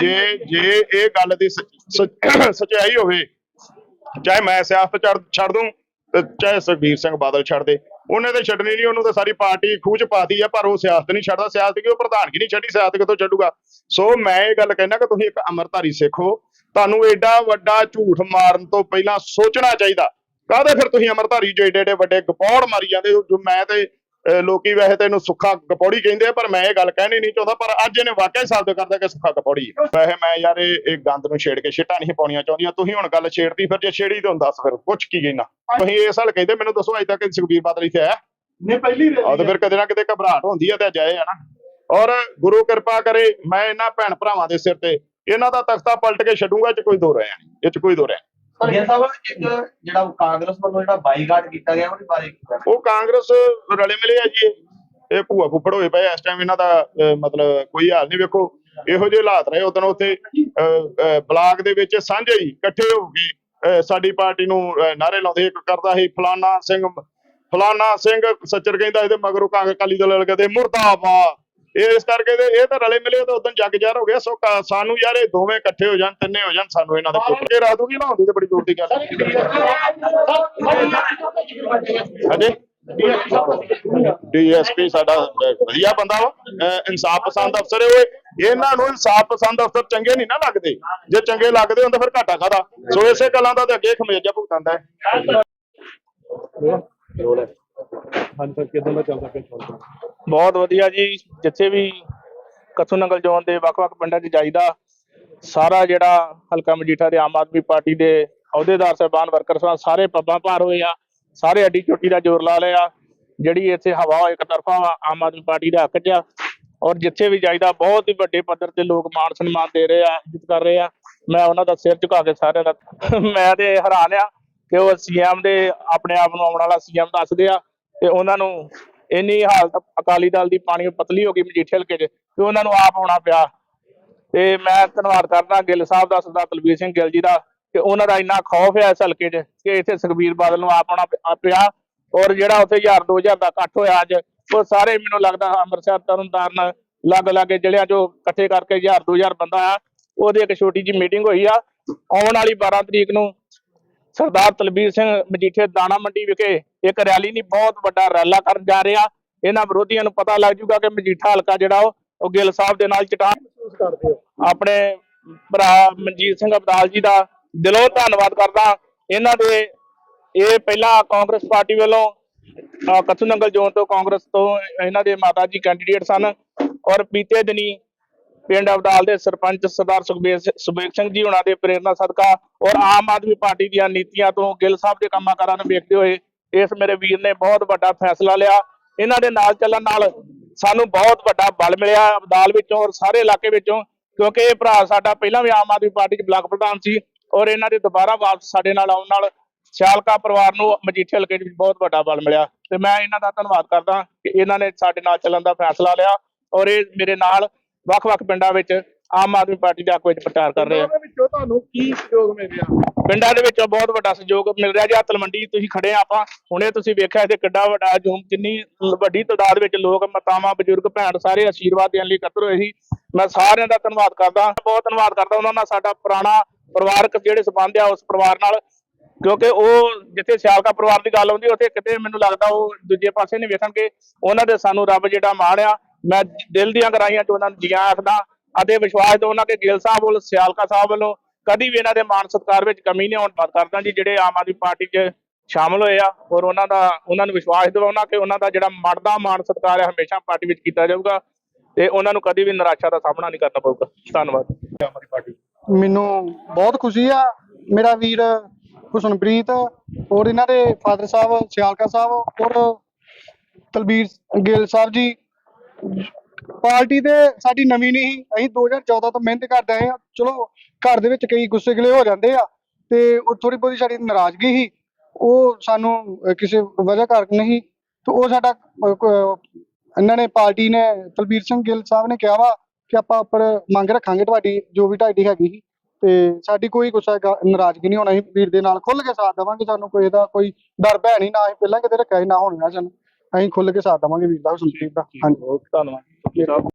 ਜੇ ਜੇ ਇਹ ਗੱਲ ਦੀ ਸਚਾਈ ਹੋਵੇ, ਚਾਹੇ ਮੈਂ ਸਿਆਸਤ ਛੱਡ ਦੂੰ, ਤੇ ਚਾਹੇ ਸੁਖਬੀਰ ਸਿੰਘ ਬਾਦਲ ਛੱਡ ਦੇ, ਉਹਨੇ ਤੇ ਛੱਡਣੀ ਨਹੀਂ, ਉਹਨੂੰ ਤਾਂ ਸਾਰੀ ਪਾਰਟੀ ਖੂਚ ਪਾਤੀ ਆ, ਪਰ ਉਹ ਸਿਆਸਤ ਨਹੀਂ ਛੱਡਦਾ, ਸਿਆਸਤ ਕਿ ਉਹ ਪ੍ਰਧਾਨਗੀ ਨਹੀਂ ਛੱਡੀ, ਸਿਆਸਤ ਕਿੱਥੋਂ ਛੱਡੂਗਾ? ਸੋ ਮੈਂ ਇਹ ਗੱਲ ਕਹਿਣਾ ਕਿ ਤੁਸੀਂ ਇੱਕ ਅਮਰਧਾਰੀ ਸਿੱਖੋ, ਤੁਹਾਨੂੰ ਐਡਾ ਵੱਡਾ ਝੂਠ ਮਾਰਨ ਤੋਂ ਪਹਿਲਾਂ ਸੋਚਣਾ ਚਾਹੀਦਾ। ਕਾਹਦੇ ਫਿਰ ਤੁਸੀਂ ਅਮਰਧਾਰੀ ਜੋ ਏਡੇ ਏਡੇ ਵੱਡੇ ਗਪੌੜ ਮਾਰੀ ਜਾਂਦੇ ਜੋ ਮੈਂ ਤੇ ਲੋਕੀ ਵੈਸੇ ਤੇ ਇਹਨੂੰ ਸੁੱਖਾ ਗਪੌੜੀ ਕਹਿੰਦੇ ਆ ਪਰ ਮੈਂ ਇਹ ਗੱਲ ਕਹਿਣੀ ਨਹੀਂ ਚਾਹੁੰਦਾ ਪਰ ਅੱਜ ਇਹਨੇ ਵਾਕਿਆ ਹੀ ਸਾਬਤ ਕਰਦਾ ਕਿ ਸੁੱਖਾ ਗਪੌੜੀ ਹੈ ਵੈਸੇ ਮੈਂ ਯਾਰ ਇਹ ਇਹ ਗੰਦ ਨੂੰ ਛੇੜ ਕੇ ਛਿੱਟਾਂ ਨਹੀਂ ਪਾਉਣੀਆਂ ਚਾਹੁੰਦੀਆਂ। ਤੁਸੀਂ ਹੁਣ ਗੱਲ ਛੇੜਤੀ ਫਿਰ ਜੇ ਛੇੜੀ ਤਾਂ ਦੱਸ ਫਿਰ ਪੁੱਛ ਕੀ ਕਹਿਣਾ? ਤੁਸੀਂ ਇਸ ਹਾਲ ਕਹਿੰਦੇ ਮੈਨੂੰ ਦੱਸੋ ਅਜੇ ਤੱਕ ਸੁਖਬੀਰ ਬਾਦਲ ਇੱਥੇ ਆਇਆ? ਨੇ ਪਹਿਲੀ ਆ ਤੇ ਫਿਰ ਕਦੇ ਨਾ ਕਿਤੇ ਘਬਰਾਹਟ ਹੁੰਦੀ ਹੈ ਤੇ ਜਾਏ ਆ ਨਾ। ਔਰ ਗੁਰੂ ਕਿਰਪਾ ਕਰੇ ਮੈਂ ਇਹਨਾਂ ਭੈਣ ਭਰਾਵਾਂ ਦੇ ਸਿਰ ਤੇ ਇਹਨਾਂ ਦਾ ਤਖਤਾ ਪਲਟ ਕੇ ਛੱਡੂਗਾ ਇਹ ਚ ਕੋਈ ਦੋ ਰਹਿ ਇਹ ਚ ਕੋਈ ਦੋ ਰਹਿ ਪਰ ਇਹ ਸਾਹਿਬ ਇੱਕ ਜਿਹੜਾ ਉਹ ਕਾਂਗਰਸ ਵੱਲੋਂ ਜਿਹੜਾ ਬਾਈਕਾਟ ਕੀਤਾ ਗਿਆ ਉਹਦੇ ਬਾਰੇ ਕੀ ਕਹਿਣਾ? ਉਹ ਕਾਂਗਰਸ ਰਲੇ ਮਿਲੇ ਆ ਜੀ। ਇਹ। ਭੂਆ ਫੁੱਫੜ ਹੋਏ ਪਏ ਇਸ ਟਾਈਮ ਇਹਨਾਂ ਦਾ ਮਤਲਬ ਕੋਈ ਹਾਲ ਨਹੀਂ ਵੇਖੋ। ਇਹੋ ਜਿਹੇ ਹਾਲਾਤ ਰਹੇ ਉਦੋਂ ਉੱਥੇ ਬਲਾਕ ਦੇ ਵਿੱਚ ਸਾਂਝੇ ਹੀ ਇਕੱਠੇ ਹੋ ਕੇ ਸਾਡੀ ਪਾਰਟੀ ਨੂੰ ਨਾਅਰੇ ਲਾਉਂਦੇ ਇੱਕ ਕਰਦਾ ਸੀ ਫਲਾਨਾ ਸਿੰਘ ਫਲਾਨਾ ਸਿੰਘ ਸੱਚਰ ਕਹਿੰਦਾ ਇਹਦੇ ਮਗਰੋਂ ਕਾਂਗਰਸ ਅਕਾਲੀ ਦਲ ਲਗਦੇ ਮੁਰਦਾਬਾਦ। ਇਹ ਇਸ ਕਰਕੇ ਤੇ ਇਹ ਤਾਂ ਰਲੇ ਮਿਲੇ ਤਾਂ ਉਦੋਂ ਜੱਗ ਜ਼ਾਹਰ ਹੋ ਗਿਆ। ਸੋ ਸਾਨੂੰ ਯਾਰ ਇਹ ਦੋਵੇਂ ਇਕੱਠੇ ਹੋ ਜਾਣ ਤਿੰਨੇ ਹੋ ਜਾਣ ਸਾਨੂੰ ਇਹਨਾਂ ਦੇ ਕੁੱਟ ਕੇ ਰਾਤ ਦੂਗੀ ਨਾ ਹੁੰਦੀ ਤੇ ਬੜੀ ਦੂਰ ਦੀ ਗੱਲ। ਹਾਂਜੀ। ਡੀਐਸਪੀ ਸਾਡਾ ਵਧੀਆ ਬੰਦਾ ਵਾ। ਇਨਸਾਫ ਪਸੰਦ ਅਫਸਰ ਹੈ ਉਹ ਇਹਨਾਂ ਨੂੰ ਇਨਸਾਫ ਪਸੰਦ ਅਫਸਰ ਚੰਗੇ ਨਹੀਂ ਨਾ ਲੱਗਦੇ। ਜੇ ਚੰਗੇ ਲੱਗਦੇ ਹੁੰਦੇ ਫਿਰ ਘਾਟਾ ਖਾਦਾ ਸੋ ਇਸੇ ਗੱਲਾਂ ਦਾ ਤੇ ਅੱਗੇ ਖਮੇਜਾ ਭੁਗਤਦਾ ਹੈ। ਹਾਂਜੀ, ਸਰ, ਕਿਦਾਂ ਦਾ ਚੱਲਦਾ ਪਿਆ ਚੱਲਦਾ ਬਹੁਤ ਵਧੀਆ ਜੀ, ਜਿੱਥੇ ਵੀ ਕੱਥੂ ਨੰਗਲ ਜ਼ੋਨ ਦੇ ਵੱਖ-ਵੱਖ ਪਿੰਡਾਂ 'ਚ ਜਾਈਦਾ, ਸਾਰਾ ਜਿਹੜਾ ਹਲਕਾ ਮਜੀਠਾ ਦੇ ਆਮ ਆਦਮੀ ਪਾਰਟੀ ਦੇ ਅਹੁਦੇਦਾਰ ਸਾਹਿਬਾਨ, ਵਰਕਰ ਸਾਹਿਬ ਸਾਰੇ ਪੱਬਾਂ ਭਾਰ ਹੋਏ ਆ, ਸਾਰੇ ਅੱਡੀ ਚੋਟੀ ਦਾ ਜ਼ੋਰ ਲਾ ਲਿਆ ਜਿਹੜੀ ਇੱਥੇ ਹਵਾ ਇੱਕ ਤਰਫਾ ਆਮ ਆਦਮੀ ਪਾਰਟੀ ਦੇ ਹੱਕ 'ਚ ਆ, ਔਰ ਜਿੱਥੇ ਵੀ ਜਾਈਦਾ, ਬਹੁਤ ਹੀ ਵੱਡੇ ਪੱਧਰ ਤੇ ਲੋਕ ਮਾਣ ਸਨਮਾਨ ਦੇ ਰਹੇ ਆ, ਇੱਜ਼ਤ ਕਰ ਰਹੇ ਆ, ਮੈਂ ਉਹਨਾਂ ਦਾ ਸਿਰ ਝੁਕਾ ਕੇ ਸਾਰਿਆਂ ਦਾ, ਮੈਂ ਤੇ ਹੈਰਾਨ ਆ ਕਿ ਉਹ ਸੀਐਮ ਦੇ ਆਪਣੇ ਆਪ ਨੂੰ ਆਉਣ ਵਾਲਾ ਸੀਐਮ ਦੱਸਦੇ ਆ ਤੇ ਉਹਨਾਂ ਨੂੰ ਇੰਨੀ ਹਾਲਤ ਅਕਾਲੀ ਦਲ ਦੀ ਪਾਣੀ ਪਤਲੀ ਹੋ ਗਈ ਮਜੀਠੇ ਹਲਕੇ 'ਚ ਤੇ ਉਹਨਾਂ ਨੂੰ ਆਪ ਆਉਣਾ ਪਿਆ। ਤੇ ਮੈਂ ਧੰਨਵਾਦ ਕਰਦਾ ਗਿੱਲ ਸਾਹਿਬ ਦਾ, ਸਰਦਾਰ ਤਲਵੀਰ ਸਿੰਘ ਗਿੱਲ ਜੀ ਦਾ ਕਿ ਉਹਨਾਂ ਦਾ ਇੰਨਾ ਖੌਫ ਹੈ ਇਸ ਹਲਕੇ 'ਚ ਕਿ ਇੱਥੇ ਸੁਖਬੀਰ ਬਾਦਲ ਨੂੰ ਆਪ ਆਉਣਾ ਪਿਆ ਔਰ ਜਿਹੜਾ ਉੱਥੇ 1000 2000 ਦਾ ਇਕੱਠ ਹੋਇਆ ਅੱਜ, ਉਹ ਸਾਰੇ ਮੈਨੂੰ ਲੱਗਦਾ ਅੰਮ੍ਰਿਤਸਰ, ਤਰਨਤਾਰਨ ਲੱਗ ਲਾਗੇ ਜ਼ਿਲ੍ਹਿਆਂ 'ਚੋਂ ਇਕੱਠੇ ਕਰਕੇ 1000 2000 ਬੰਦਾ ਆ ਉਹਦੀ ਇੱਕ ਛੋਟੀ ਜਿਹੀ ਮੀਟਿੰਗ ਹੋਈ ਆ। ਆਉਣ ਵਾਲੀ 12 ਤਰੀਕ ਨੂੰ ਸਰਦਾਰ ਤਲਬੀਰ ਸਿੰਘ ਮਜੀਠੇ ਦਾਣਾ ਮੰਡੀ ਵਿਖੇ ਇੱਕ ਰੈਲੀ ਨਹੀਂ ਬਹੁਤ ਵੱਡਾ ਰੈਲਾ ਕਰਨ ਜਾ ਰਹੇ ਇਹਨਾਂ ਵਿਰੋਧੀਆਂ ਨੂੰ ਪਤਾ ਲੱਗ ਜੂਗਾ ਕਿ ਮਜੀਠਾ ਹਲਕਾ ਜਿਹੜਾ ਉਹ ਗਿੱਲ ਸਾਹਿਬ ਦੇ ਨਾਲ ਚਟਾਨ ਕਰਦੇ ਹੋ? ਆਪਣੇ ਭਰਾ ਮਨਜੀਤ ਸਿੰਘ ਅਬਦਾਲ ਜੀ ਦਾ ਦਿਲੋਂ ਧੰਨਵਾਦ ਕਰਦਾ। ਇਹਨਾਂ ਦੇ ਇਹ ਪਹਿਲਾਂ ਕਾਂਗਰਸ ਪਾਰਟੀ ਵੱਲੋਂ ਕੱਥੂ ਨੰਗਲ ਜ਼ੋਨ ਤੋਂ ਕਾਂਗਰਸ ਤੋਂ ਇਹਨਾਂ ਦੇ ਮਾਤਾ ਜੀ ਕੈਂਡੀਡੇਟ ਸਨ ਔਰ ਬੀਤੇ ਦਿਨੀ ਪਿੰਡ ਅਬਦਾਲ ਦੇ ਸਰਪੰਚ ਸਰਦਾਰ ਸੁਖਬੀਰ ਸਿ- ਸੁਬੇਗ ਸਿੰਘ ਜੀ ਉਹਨਾਂ ਦੇ ਪ੍ਰੇਰਣਾ ਸਦਕਾ ਔਰ ਆਮ ਆਦਮੀ ਪਾਰਟੀ ਦੀਆਂ ਨੀਤੀਆਂ ਤੋਂ ਗਿੱਲ ਸਾਹਿਬ ਦੇ ਕੰਮਾਂ ਕਾਰਾਂ ਨੂੰ ਵੇਖਦੇ ਹੋਏ ਇਸ ਮੇਰੇ ਵੀਰ ਨੇ ਬਹੁਤ ਵੱਡਾ ਫੈਸਲਾ ਲਿਆ। ਇਹਨਾਂ ਦੇ ਨਾਲ ਚੱਲਣ ਨਾਲ ਸਾਨੂੰ ਬਹੁਤ ਵੱਡਾ ਬਲ ਮਿਲਿਆ ਅਬਦਾਲ ਵਿੱਚੋਂ ਔਰ ਸਾਰੇ ਇਲਾਕੇ ਵਿੱਚੋਂ, ਕਿਉਂਕਿ ਇਹ ਭਰਾ ਸਾਡਾ ਪਹਿਲਾਂ ਵੀ ਆਮ ਆਦਮੀ ਪਾਰਟੀ 'ਚ ਬਲਾਕ ਪ੍ਰਧਾਨ ਸੀ ਔਰ ਇਹਨਾਂ ਦੇ ਦੁਬਾਰਾ ਵਾਪਸ ਸਾਡੇ ਨਾਲ ਆਉਣ ਨਾਲ ਸਿਆਲਕਾ ਪਰਿਵਾਰ ਨੂੰ ਮਜੀਠੇ ਹਲਕੇ 'ਚ ਵੀ ਬਹੁਤ ਵੱਡਾ ਬਲ ਮਿਲਿਆ। ਤੇ ਮੈਂ ਇਹਨਾਂ ਦਾ ਧੰਨਵਾਦ ਕਰਦਾ ਕਿ ਇਹਨਾਂ ਨੇ ਸਾਡੇ ਨਾਲ ਚੱਲਣ ਦਾ ਫੈਸਲਾ ਲਿਆ ਔਰ ਇਹ ਮੇਰੇ ਨਾਲ ਵੱਖ-ਵੱਖ ਪਿੰਡਾਂ ਵਿੱਚ ਆਮ ਆਦਮੀ ਪਾਰਟੀ ਦੇ ਹੱਕ ਵਿੱਚ ਪ੍ਰਚਾਰ ਕਰ ਰਹੇ ਆ। ਵਿੱਚੋਂ ਤੁਹਾਨੂੰ ਕੀ ਸਹਿਯੋਗ ਮਿਲ ਰਿਹਾ? ਪਿੰਡਾਂ ਦੇ ਵਿੱਚੋਂ ਬਹੁਤ ਵੱਡਾ ਸਹਿਯੋਗ ਮਿਲ ਰਿਹਾ ਜੀ। ਆਹ ਤਲਵੰਡੀ ਤੁਸੀਂ ਖੜੇ ਆ ਆਪਾਂ। ਹੁਣੇ ਤੁਸੀਂ ਵੇਖਿਆ ਇੱਥੇ ਕਿੱਡਾ ਵੱਡਾ ਜੂਮ ਕਿੰਨੀ ਲ- ਵੱਡੀ ਤਾਦਾਦ ਵਿੱਚ ਲੋਕ ਮਾਤਾਵਾਂ ਬਜ਼ੁਰਗ ਭੈਣ ਸਾਰੇ ਆਸ਼ੀਰਵਾਦ ਦੇਣ ਲਈ ਇਕੱਤਰ ਹੋਏ ਸੀ। ਮੈਂ ਸਾਰਿਆਂ ਦਾ ਧੰਨਵਾਦ ਕਰਦਾ। ਬਹੁਤ ਧੰਨਵਾਦ ਕਰਦਾ ਉਹਨਾਂ ਨਾਲ ਸਾਡਾ ਪੁਰਾਣਾ ਪਰਿਵਾਰਕ ਜਿਹੜੇ ਸਬੰਧ ਆ ਉਸ ਪਰਿਵਾਰ ਨਾਲ। ਕਿਉਂਕਿ ਉਹ ਜਿੱਥੇ ਸਿਆਲਕਾ ਪਰਿਵਾਰ ਦੀ ਗੱਲ ਆਉਂਦੀ ਉੱਥੇ ਕਿਤੇ ਮੈਨੂੰ ਲੱਗਦਾ ਉਹ ਦੂਜੇ ਪਾਸੇ ਨਹੀਂ ਵੇਖਣਗੇ। ਉਹਨਾਂ ਦੇ ਸਾਨੂੰ ਰੱਬ ਜਿਹੜਾ ਮਾਣ ਆ। ਮੈਂ ਦਿਲ ਦੀਆਂ ਗਰਾਈਆਂ ਚ ਉਹਨਾਂ ਨੂੰ ਜੀਆਂ ਆਖਦਾ ਅਤੇ ਵਿਸ਼ਵਾਸ ਤੋਂ ਉਹਨਾਂ ਦੇ ਗਿੱਲ ਸਾਹਿਬ ਵੱਲੋਂ, ਸਿਆਲਕਾ ਸਾਹਿਬ ਵੱਲੋਂ ਕਦੀ ਵੀ ਇਹਨਾਂ ਦੇ ਮਾਨ ਸਤਿਕਾਰ ਵਿੱਚ ਕਮੀ ਨਹੀਂ ਆਉਣ ਬਾਤ ਕਰਦਾ ਜੀ, ਜਿਹੜੇ ਆਮ ਆਦਮੀ ਪਾਰਟੀ 'ਚ ਸ਼ਾਮਲ ਹੋਏ ਆ ਔਰ ਉਹਨਾਂ ਦਾ, ਉਹਨਾਂ ਨੂੰ ਵਿਸ਼ਵਾਸ ਦਿਵਾਉਣਾ ਕਿ ਉਹਨਾਂ ਦਾ ਜਿਹੜਾ ਮਰਦਾ ਮਾਨ ਸਤਿਕਾਰ ਹੈ ਹਮੇਸ਼ਾ ਪਾਰਟੀ ਵਿੱਚ ਕੀਤਾ ਜਾਊਗਾ ਤੇ ਉਹਨਾਂ ਨੂੰ ਕਦੀ ਵੀ ਨਿਰਾਸ਼ਾ ਦਾ ਸਾਹਮਣਾ ਨਹੀਂ ਕਰਨਾ ਪਊਗਾ। ਧੰਨਵਾਦ। ਆਪਣੀ ਪਾਰਟੀ ਮੈਨੂੰ ਬਹੁਤ ਖੁਸ਼ੀ ਆ, ਮੇਰਾ ਵੀਰ ਹੁਸਨਪ੍ਰੀਤ ਔਰ ਇਹਨਾਂ ਦੇ ਫਾਦਰ ਸਾਹਿਬ, ਸਿਆਲਕਾ ਸਾਹਿਬ ਔਰ ਤਲਬੀਰ ਗਿੱਲ ਸਾਹਿਬ ਜੀ ਪਾਰਟੀ ਤੇ ਸਾਡੀ ਨਵੀਂ ਨਹੀਂ ਸੀ। ਅਸੀਂ 2014 ਤੋਂ ਮਿਹਨਤ ਕਰਦੇ ਆਏ ਆ ਚਲੋ ਘਰ ਦੇ ਵਿੱਚ ਕਈ ਗੁੱਸੇ ਗਿਲੇ ਹੋ ਜਾਂਦੇ ਆ ਤੇ ਉਹ ਥੋੜੀ ਬਹੁਤੀ ਸਾਡੀ ਨਾਰਾਜ਼ਗੀ ਸੀ। ਉਹ ਸਾਨੂੰ ਅਹ, ਕਿਸੇ ਵਜ੍ਹਾ ਕਾਰਨ ਨਹੀਂ ਤੇ ਉਹ ਸਾਡਾ ਅਹ, ਕ- ਇਹਨਾਂ ਨੇ ਪਾਰਟੀ ਨੇ ਤਲਬੀਰ ਸਿੰਘ ਗਿੱਲ ਸਾਹਿਬ ਨੇ ਕਿਹਾ ਵਾ ਕਿ ਆਪਾਂ ਉੱਪਰ ਮੰਗ ਰੱਖਾਂਗੇ ਤੁਹਾਡੀ ਜੋ ਵੀ ਤੁਹਾਡੀ ਹੈਗੀ ਸੀ। ਤੇ ਸਾਡੀ ਕੋਈ ਗੁੱਸਾ ਗਾ- ਨਾਰਾਜ਼ਗੀ ਨਹੀਂ ਹੋਣਾ ਅਸੀਂ ਵੀਰ ਦੇ ਨਾਲ ਖੁੱਲ ਕੇ ਸਾਥ ਦੇਵਾਂਗੇ ਸਾਨੂੰ। ਕੋਈ ਇਹਦਾ ਕੋਈ ਡਰ ਭੈ ਨਹੀਂ ਨਾ ਅਸੀਂ ਪਹਿਲਾਂ ਕਿਤੇ ਰੱਖਿਆ ਸੀ ਨਾ ਹੋਣਾ ਸਾਨੂੰ। ਅਸੀਂ ਖੁੱਲ ਕੇ ਸਾਥ ਦੇਵਾਂਗੇ ਵੀਰ ਦਾ ਹੁਸਨਪ੍ਰੀਤ ਦਾ। ਹਾਂਜੀ। ਧੰਨਵਾਦ।